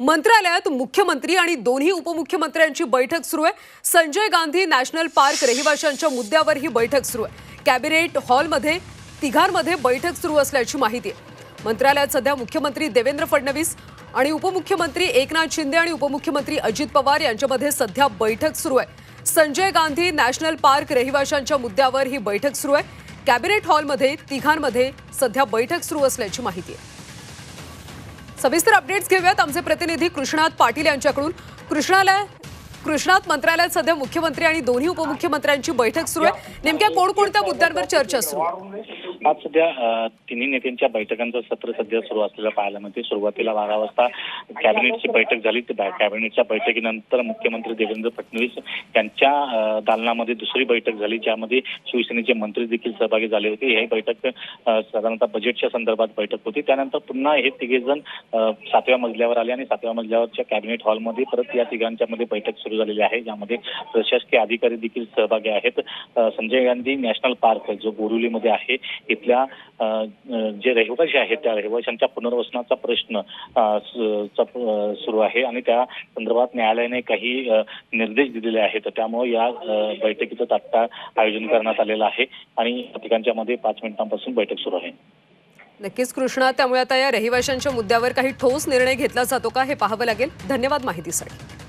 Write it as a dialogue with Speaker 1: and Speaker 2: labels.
Speaker 1: मंत्रालयात मुख्यमंत्री आणि दोन्ही उपमुख्यमंत्र्यांची बैठक सुरू आहे. संजय गांधी नॅशनल पार्क रहिवाशांच्या मुद्द्यावर ही बैठक सुरू आहे. कॅबिनेट हॉलमध्ये तिघांमध्ये बैठक सुरू असल्याची माहिती आहे. मंत्रालयात सध्या मुख्यमंत्री देवेंद्र फडणवीस आणि उपमुख्यमंत्री एकनाथ शिंदे आणि उपमुख्यमंत्री अजित पवार यांच्यामध्ये सध्या बैठक सुरू आहे. संजय गांधी नॅशनल पार्क रहिवाशांच्या मुद्द्यावर ही बैठक सुरू आहे. कॅबिनेट हॉलमध्ये तिघांमध्ये सध्या बैठक सुरू असल्याची माहिती आहे. सविस्तर अपडेट्स घेऊयात. आमचे प्रतिनिधी कृष्णात पाटील यांच्याकडून. कृष्णाला कृष्णात मंत्रालयात सध्या मुख्यमंत्री आणि दोन्ही उपमुख्यमंत्र्यांची बैठक सुरू आहे. नेमक्या कोणकोणत्या मुद्द्यांवर चर्चा सुरू?
Speaker 2: आज सध्या तिन्ही नेत्यांच्या बैठकांचं सत्र सध्या सुरू असलेलं पाहायला मिळते सुरुवातीला बारा वाजता कॅबिनेटची बैठक झाली. त्या कॅबिनेटच्या बैठकीनंतर मुख्यमंत्री देवेंद्र फडणवीस यांच्या दालनामध्ये दुसरी बैठक झाली ज्यामध्ये शिवसेनेचे मंत्री देखील सहभागी झाले होते. ही बैठक साधारणतः बजेटच्या संदर्भात बैठक होती. त्यानंतर पुन्हा हे तिघे जण सातव्या मजल्यावर आले आणि सातव्या मजल्यावरच्या कॅबिनेट हॉलमध्ये परत या तिघांच्या मध्ये बैठक सुरू झालेली आहे ज्यामध्ये प्रशासकीय अधिकारी देखील सहभागी आहेत. संजय गांधी नॅशनल पार्क जो बोरिवलीमध्ये आहे इथल्या जे रहिवासी आहेत त्या रहिवाशांच्या पुनर्वसनाचा प्रश्न सुरू आहे आणि त्या संदर्भात न्यायालयाने काही निर्देश दिलेले आहेत. त्यामुळे या बैठकीचं तात्काळ आयोजन करण्यात आलेलं आहे आणि ठिकाणच्या मध्ये पाच मिनिटांपासून बैठक सुरू आहे.
Speaker 1: नक्कीच कृष्णा. त्यामुळे आता या रहिवाशांच्या मुद्द्यावर काही ठोस निर्णय घेतला जातो का हे पाहावं लागेल. धन्यवाद माहितीसाठी.